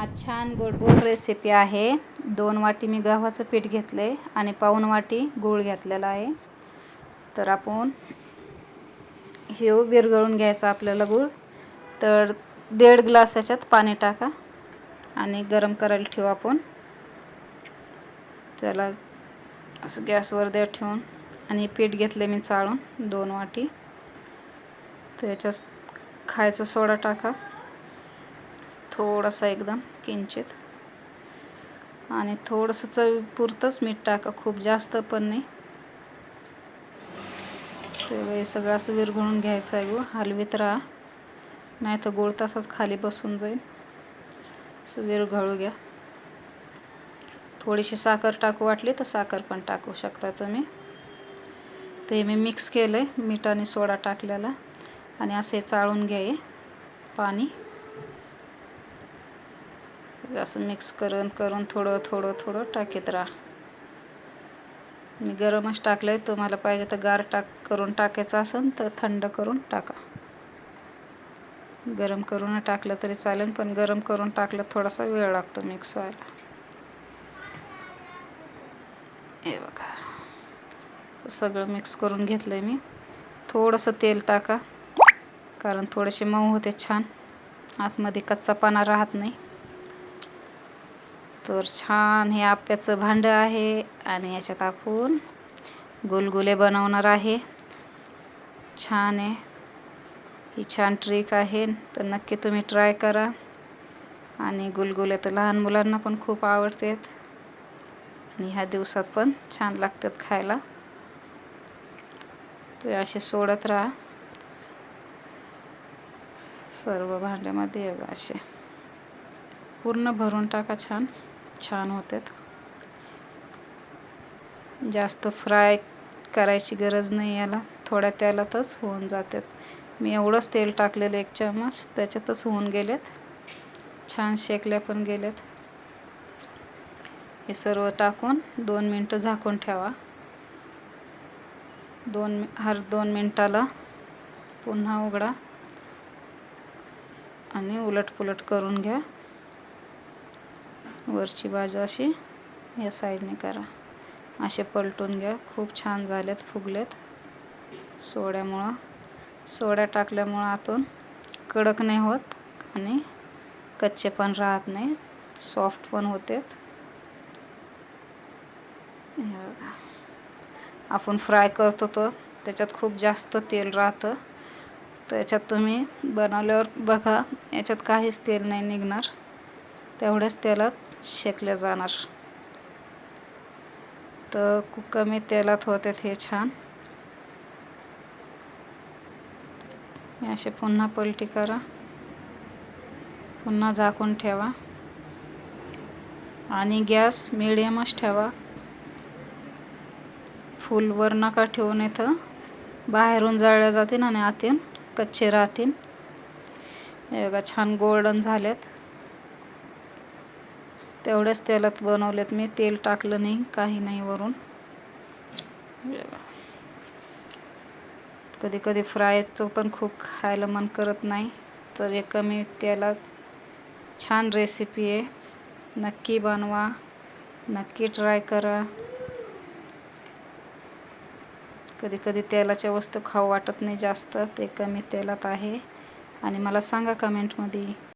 आज छान गोड गोड रेसिपी आहे. दोन वाटी मी गव्हाचं पीठ घेतलं आहे आणि पाऊण वाटी गूळ घेतलेला आहे. तर आपण हे विरघळून घ्यायचा आपल्याला गूळ. तर दीड ग्लास याच्यात पाणी टाका आणि गरम करायला ठेवू आपण. त्याला असं गॅसवर द्या ठेवून आणि पीठ घेतले मी चाळून दोन वाटी. तर याच्यात खायचा सोडा टाका. थोडासा एकदम किंचित. आणि थोडंसं चवीपुरतंच मीठ टाका खूप जास्त पण नाही. तर हे सगळं असं विरघळून घ्यायचं आहे गो हलवीत राहा. नाही तर गोळ तसाच खाली बसून जाईल. असं विरघळू घ्या. थोडीशी साखर टाकू वाटली तर साखर पण टाकू शकता तुम्ही. ते मी मिक्स केलं आहे मीठ आणि सोडा टाकलेला. आणि असे चाळून घ्याये पाणी. असं मिक्स करून करून थोडं थोडं थोडं टाकीत राहा. मी गरमच टाकलं आहे तुम्हाला पाहिजे तर गार टाक करून टाकायचं असेल तर थंड करून टाका. गरम करून टाकलं तरी चालेल पण गरम करून टाकलं थोडासा वेळ लागतो मिक्स व्हायला. हे बघा. सगळं मिक्स करून घेतलं आहे मी. थोडंसं तेल टाका कारण थोडेसे मऊ होते छान. आतमध्ये कच्चा पाना राहत नाही. तर छान हे आप्याचं भांडं आहे आणि याच्यात आपण गुलगुले बनवणार आहे. छान आहे. ही छान ट्रिक आहे. तर नक्की तुम्ही ट्राय करा. आणि गुलगुले तर लहान मुलांना पण खूप आवडतात. आणि ह्या दिवसात पण छान लागतात खायला. तर असे सोडत राहा. सर्व भांड्यामध्ये असे. पूर्ण भरून टाका छान. छान होतात. जास्त फ्राय करायची गरज नाही याला. थोड्या तेलातच होऊन जातात. मी एवढंच तेल टाकलेलं एक चमच त्याच्यातच होऊन गेलेत. छान शेकल्या पण गेलेत. हे सर्व टाकून दोन मिनटं झाकून ठेवा. दोन हर दोन मिनटाला पुन्हा उघडा आणि उलट पुलट करून घ्या. वरची बाजू अशी या साईडने करा. असे पलटून घ्या. खूप छान झालेत फुगलेत. सोड्यामुळं. सोड्या टाकल्यामुळं आतून कडक नाही होत आणि कच्चे पण राहत नाही. सॉफ्ट पण होते. आपण फ्राय करतो तो त्याच्यात खूप जास्त तेल राहतं. त्याच्यात तुम्ही बनवल्यावर बघा याच्यात काहीच तेल नाही निघणार. तेवढ्याच तेलात शेकले जाणार. तर खूप कमी तेलात होते हे छान. असे पुन्हा पलटी करा. पुन्हा झाकून ठेवा. आणि गॅस मिडियमच ठेवा. फुलवर नका ठेवून इथं बाहेरून जाळल्या जातील आणि आतील कच्चे राहतील. हे बघा छान गोल्डन झालेत. तेवढ्याच तेलात बनवलेत मी. तेल टाकलं नाही काही नाही वरून. कधी कधी फ्रायचं पण खूप खायला मन करत नाही तर हे कमी तेलात छान रेसिपी आहे. नक्की बनवा नक्की ट्राय करा. कधी कधी तेलाच्या वस्तू खाऊ वाटत नाही जास्त ते कमी तेलात आहे. आणि मला सांगा कमेंटमध्ये